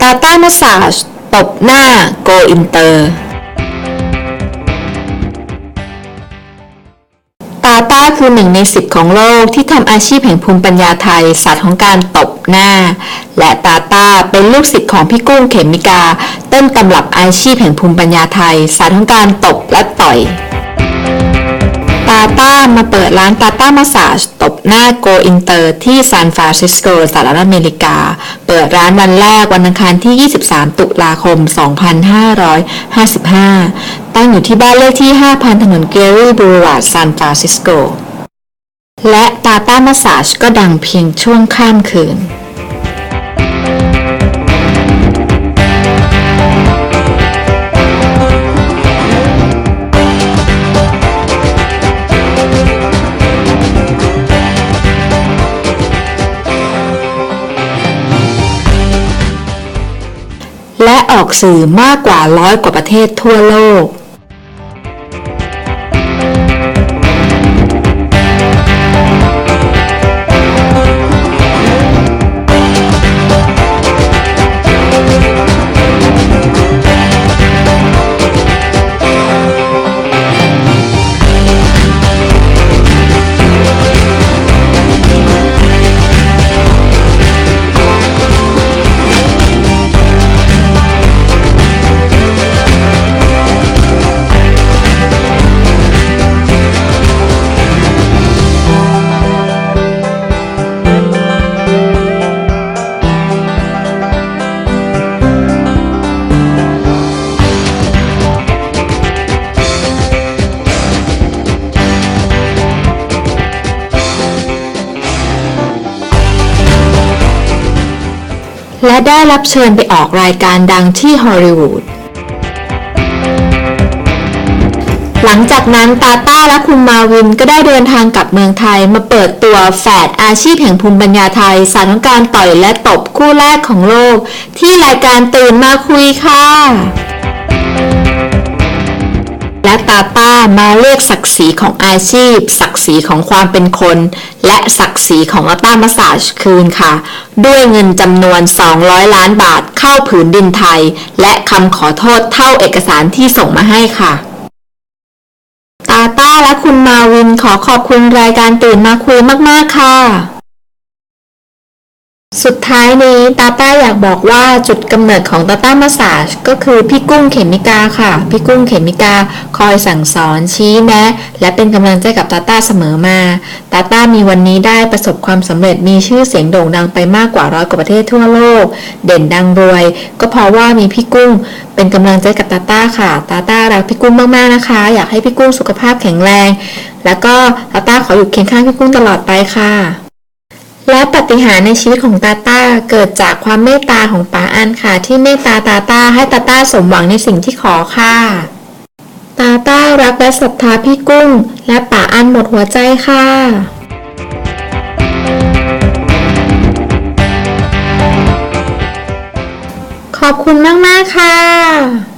ตาต้ามาสาจตบหน้าโกอินเตอร์ ตาต้าคือหนึ่งในสิบของโลกที่ทำอาชีพแห่งภูมิปัญญาไทยศาสตร์ของการตบหน้า และตาต้าเป็นลูกศิษย์ของพี่กุ้งเขมิกา ต้นตำรับอาชีพแห่งภูมิปัญญาไทยศาสตร์ของการตบและต่อย ตาต้ามาเปิดร้านตาต้ามาสาจตบหน้าโกอินเตอร์ที่ซานฟรานซิสโกสหรัฐอเมริกา เปิดร้านวันแรกวันอังคารที่ 23 ตุลาคม 2555 ตั้งอยู่ที่บ้านเลขที่ 5,000 ถนนเกรีบูรวาดซานฟรานซิสโก และตาต้ามาสาจก็ดังเพียงช่วงข้ามคืน และออกสื่อมากกว่าร้อยกว่าประเทศทั่วโลก และได้รับเชิญไปออกรายการดังที่ฮอลลีวูด หลังจากนั้นตาต้าและคุณมาวินก็ได้เดินทางกลับเมืองไทยมาเปิดตัวแฝดอาชีพแห่งภูมิปัญญาไทย สารของการต่อยและตบคู่แรกของโลก ที่รายการตื่นมาคุยค่ะ และตาต้ามาเรียกศักดิ์ศรีของอาชีพ ศักดิ์ศรีของความเป็นคน และศักดิ์ศรีของอัลต้ามาสาจคืนค่ะ ด้วยเงินจำนวน 200 ล้านบาทเข้าผืนดินไทย และคำขอโทษเท่าเอกสารที่ส่งมาให้ค่ะ ตาต้าและคุณมาวินขอขอบคุณรายการตื่นมาคุยมาก ๆ ค่ะ สุดท้ายนี้ตาต้าอยากบอกว่าจุดกำเนิดของตาต้ามาสาจก็คือพี่กุ้งเขมิกาค่ะ พี่กุ้งเขมิกาคอยสั่งสอนชี้แนะ และเป็นกำลังใจกับตาต้าเสมอมาตาต้ามีวันนี้ได้ประสบความสำเร็จมีชื่อเสียงโด่งดังไปมากกว่าร้อยกว่าประเทศทั่วโลก เด่นดังรวย ก็เพราะว่ามีพี่กุ้งเป็นกำลังใจกับตาต้าค่ะตาต้ารักพี่กุ้งมากๆนะคะ อยากให้พี่กุ้งสุขภาพแข็งแรง แล้วก็ตาต้าขออยู่เคียงข้างพี่กุ้งตลอดไปค่ะ และปฏิหารในชีวิตของตาตาเกิดจากความเมตตาของป๋าอันค่ะ ที่เมตตาตาตาให้ตาตาสมหวังในสิ่งที่ขอค่ะ ตาตารักและศรัทธาพี่กุ้ง และป๋าอันหมดหัวใจค่ะขอบคุณมาก ๆ ค่ะ